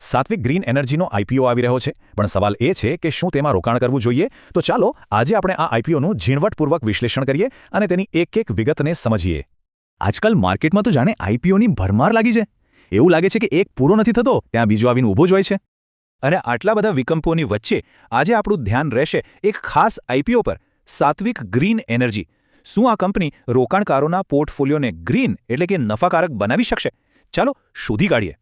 સાત્વિક green એનર્જીનો IPO આવી રહ્યો છે. પણ સવાલ એ છે કે શું તેમાં રોકાણ કરવું જોઈએ? તો ચાલો, આજે આપણે આ આઈપીઓનું ઝીણવટપૂર્વક વિશ્લેષણ કરીએ અને તેની એક એક વિગતને સમજીએ. આજકાલ માર્કેટમાં તો જાણે આઈપીઓની ભરમાર લાગી છે. એવું લાગે છે કે એક પૂરો નથી થતો, ત્યાં બીજો આવીને ઊભો જ હોય છે. અને આટલા બધા વિકલ્પોની વચ્ચે આજે આપણું ધ્યાન રહેશે એક ખાસ આઈપીઓ પર, સાત્વિક ગ્રીન એનર્જી. શું આ કંપની રોકાણકારોના પોર્ટફોલિયોને ગ્રીન એટલે કે નફાકારક બનાવી શકશે? ચાલો, શોધી કાઢીએ.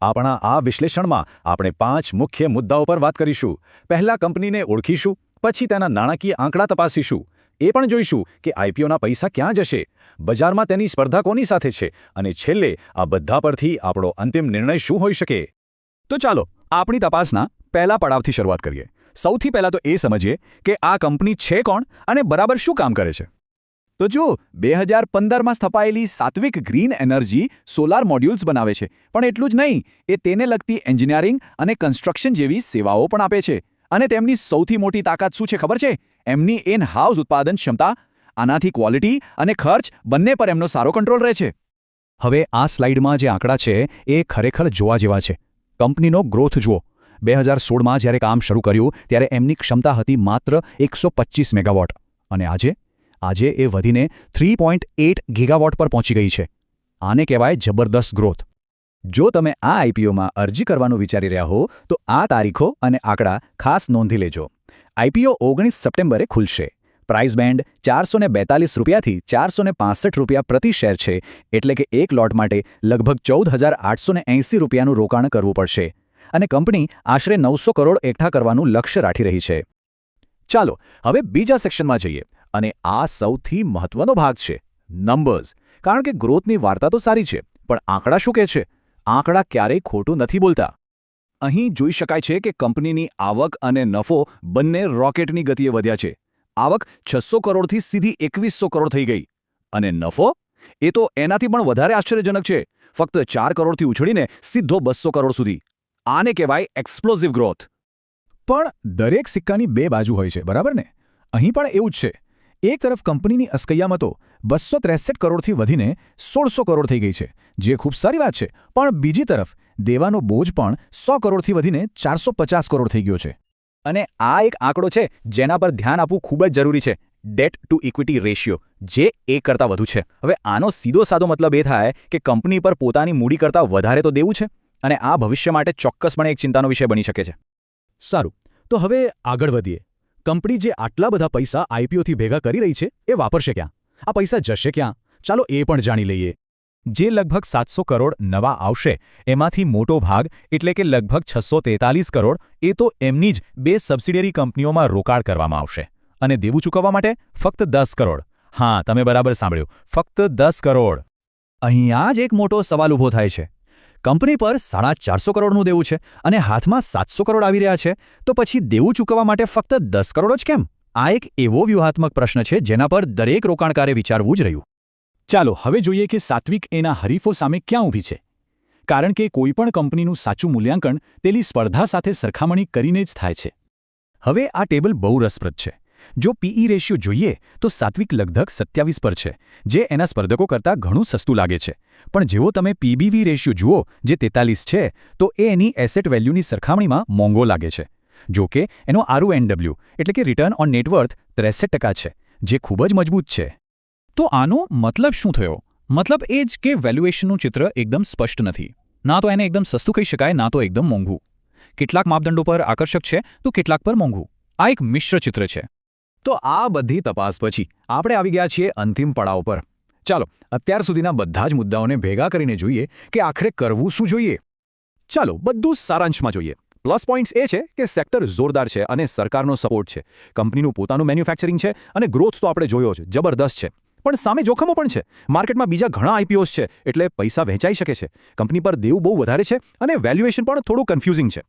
આપણા આ વિશ્લેષણમાં આપણે પાંચ મુખ્ય મુદ્દાઓ પર વાત કરીશું. પહેલા કંપનીને ઓળખીશું, પછી તેના નાણાકીય આંકડા તપાસીશું. એ પણ જોઈશું કે આઈપીઓના પૈસા ક્યાં જશે. બજારમાં તેની સ્પર્ધા કોની સાથે છે અને છેલ્લે આ બધા પરથી આપણો અંતિમ નિર્ણય શું હોઈ શકે? તો ચાલો, આપણી તપાસના પહેલા પડાવથી શરૂઆત કરીએ. સૌથી પહેલાં તો એ સમજીએ કે આ કંપની છે કોણ અને બરાબર શું કામ કરે છે. તો જુઓ, બે હજાર પંદરમાં સ્થપાયેલી Saatvik green energy solar modules બનાવે છે. પણ એટલું જ નહીં, એ તેને લગતી એન્જિનિયરિંગ અને કન્સ્ટ્રક્શન જેવી સેવાઓ પણ આપે છે. અને તેમની સૌથી મોટી તાકાત શું છે ખબર છે? એમની ઇન હાઉસ ઉત્પાદન ક્ષમતા, આનાથી ક્વોલિટી અને ખર્ચ બંને પર એમનો સારો કંટ્રોલ રહે છે. હવે આ સ્લાઇડમાં જે આંકડા છે, એ ખરેખર જોવા જેવા છે. કંપનીનો ગ્રોથ જુઓ. બે હજાર સોળમાં જ્યારે કામ શરૂ કર્યું, ત્યારે એમની ક્ષમતા હતી માત્ર એકસો મેગાવોટ. અને આજે? આજે એ વધીને થ્રી ગીગાવોટ પર પહોંચી ગઈ છે. આને કહેવાય જબરદસ્ત ગ્રોથ જો તમે આ આઈપીઓમાં અરજી કરવાનું વિચારી રહ્યા હો, તો આ તારીખો અને આંકડા ખાસ નોંધી લેજો. આઈપીઓ ઓગણીસ સપ્ટેમ્બરે ખુલશે. પ્રાઇસ બેન્ડ ચારસો રૂપિયાથી ચારસો રૂપિયા પ્રતિ શેર છે, એટલે કે એક લોટ માટે લગભગ ચૌદ હજાર આઠસો ને એંસી રૂપિયાનું રોકાણ કરવું પડશે. અને કંપની આશરે નવસો કરોડ એકઠા કરવાનું લક્ષ્ય રાખી રહી છે. ચાલો, હવે બીજા સેક્શનમાં જઈએ. અને આ સૌથી મહત્વનો ભાગ છે નંબર્સ કારણ કે ગ્રોથની વાર્તા તો સારી છે, પણ આંકડા શું કહે છે? આંકડા ક્યારેય ખોટું નથી બોલતા. અહીં જોઈ શકાય છે કે કંપનીની આવક અને નફો બંને રોકેટની ગતિએ વધ્યા છે. આવક છસો કરોડથી સીધી એકવીસો કરોડ થઈ ગઈ. અને નફો? એ તો એનાથી પણ વધારે આશ્ચર્યજનક છે. ફક્ત ચાર કરોડથી ઉછળીને સીધો બસો કરોડ સુધી. આને કહેવાય એક્સપ્લોઝિવ ગ્રોથ પણ દરેક સિક્કાની બે બાજુ હોય છે, બરાબર ને? અહીં પણ એવું જ છે. એક તરફ કંપનીની અસ્કૈયામતો બસો ત્રેસઠ કરોડથી વધીને સોળસો કરોડ થઈ ગઈ છે, જે ખૂબ સારી વાત છે, પણ બીજી તરફ દેવાનો બોજ પણ સો કરોડથી વધીને ચારસો પચાસ કરોડ થઈ ગયો છે. અને આ એક આંકડો છે જેના પર ધ્યાન આપવું ખૂબ જ જરૂરી છે, ડેટ ટુ ઇક્વિટી રેશિયો, જે એક કરતાં વધુ છે. હવે આનો સીધો સાદો મતલબ એ થાય કે કંપની પર પોતાની મૂડી કરતાં વધારે તો દેવું છે અને આ ભવિષ્ય માટે ચોક્કસપણે એક ચિંતાનો વિષય બની શકે છે. સારું, તો હવે આગળ વધીએ. કંપની જે આટલા બધા પૈસા આઈપીઓથી ભેગા કરી રહી છે, એ વાપરશે ક્યાં? આ પૈસા જશે ક્યાં? ચાલો એ પણ જાણી લઈએ. જે લગભગ સાતસો કરોડ નવા આવશે, એમાંથી મોટો ભાગ, એટલે કે લગભગ છસો કરોડ, એ તો એમની જ બે સબસિડિયરી કંપનીઓમાં રોકાણ કરવામાં આવશે. અને દેવું ચૂકવવા માટે ફક્ત દસ કરોડ. હા, તમે બરાબર સાંભળ્યું. ફક્ત દસ કરોડ. અહીંયા જ એક મોટો સવાલ ઊભો થાય છે. કંપની પર સાડા ચારસો કરોડનું દેવું છે અને હાથમાં સાતસો કરોડ આવી રહ્યા છે, તો પછી દેવું ચૂકવવા માટે ફક્ત દસ કરોડ જ કેમ? આ એક એવો વ્યૂહાત્મક પ્રશ્ન છે જેના પર દરેક રોકાણકારે વિચારવું જ રહ્યું. ચાલો, હવે જોઈએ કે સાત્વિક એના હરીફો સામે ક્યાં ઊભી છે. કારણ કે કોઈપણ કંપનીનું સાચું મૂલ્યાંકન તેની સ્પર્ધા સાથે સરખામણી કરીને જ થાય છે. હવે આ ટેબલ બહુ રસપ્રદ છે. જો પીઈ રેશિયો જોઈએ, તો સાત્વિક લગભગ સત્યાવીસ પર છે, જે એના સ્પર્ધકો કરતાં ઘણું સસ્તું લાગે છે. પણ જેવો તમે પીબીવી રેશિયો જુઓ, જે તેતાલીસ છે, તો એ એની એસેટ વેલ્યુની સરખામણીમાં મોંઘો લાગે છે. જો કે, એનો આરુએનડબલ્યુ એટલે કે રિટર્ન ઓન નેટવર્થ ત્રેસઠ છે, જે ખૂબ જ મજબૂત છે. તો આનો મતલબ શું થયો? મતલબ એ જ કે વેલ્યુએશનનું ચિત્ર એકદમ સ્પષ્ટ નથી. ના તો એને એકદમ સસ્તું કહી શકાય, ના તો એકદમ મોંઘું. કેટલાક માપદંડો પર આકર્ષક છે, તો કેટલાક પર મોંઘું. આ એક મિશ્ર ચિત્ર છે. તો આ બધી તપાસ પછી આપણે આવી ગયા છીએ અંતિમ પડાવ પર. ચાલો, અત્યાર સુધીના બધા જ મુદ્દાઓને ભેગા કરીને જોઈએ કે આખરે કરવું શું જોઈએ. ચાલો, બધું સારાંશમાં જોઈએ. પ્લસ પોઈન્ટ્સ એ છે કે સેક્ટર જોરદાર છે અને સરકારનો સપોર્ટ છે. કંપનીનું પોતાનું મેન્યુફેક્ચરિંગ છે અને ગ્રોથ તો આપણે જોયો છે જબરદસ્ત છે. પણ સામે જોખમો પણ છે. માર્કેટમાં બીજા ઘણા આઈપીઓસ છે, એટલે પૈસા વહેંચાઈ શકે છે. કંપની પર દેવું બહુ વધારે છે અને વેલ્યુએશન પણ થોડું કન્ફ્યુઝિંગ છે.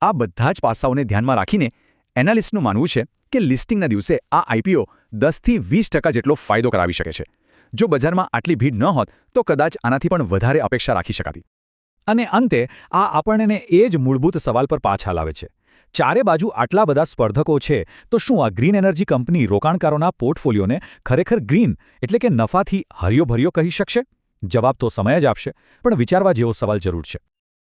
આ બધા જ પાસાઓને ધ્યાનમાં રાખીને એનાલિસ્ટનું માનવું છે કે લિસ્ટિંગના દિવસે આ આઈપીઓ દસથી વીસ ટકા જેટલો ફાયદો કરાવી શકે છે. જો બજારમાં આટલી ભીડ ન હોત, તો કદાચ આનાથી પણ વધારે અપેક્ષા રાખી શકાતી. અને અંતે, આ આપણને એ જ મૂળભૂત સવાલ પર પાછા લાવે છે. ચારે બાજુ આટલા બધા સ્પર્ધકો છે, તો શું આ ગ્રીન એનર્જી કંપની રોકાણકારોના પોર્ટફોલિયોને ખરેખર ગ્રીન, એટલે કે નફાથી હર્યોભર્યો કહી શકશે? જવાબ તો સમય જ આપશે, પણ વિચારવા જેવો સવાલ જરૂર છે.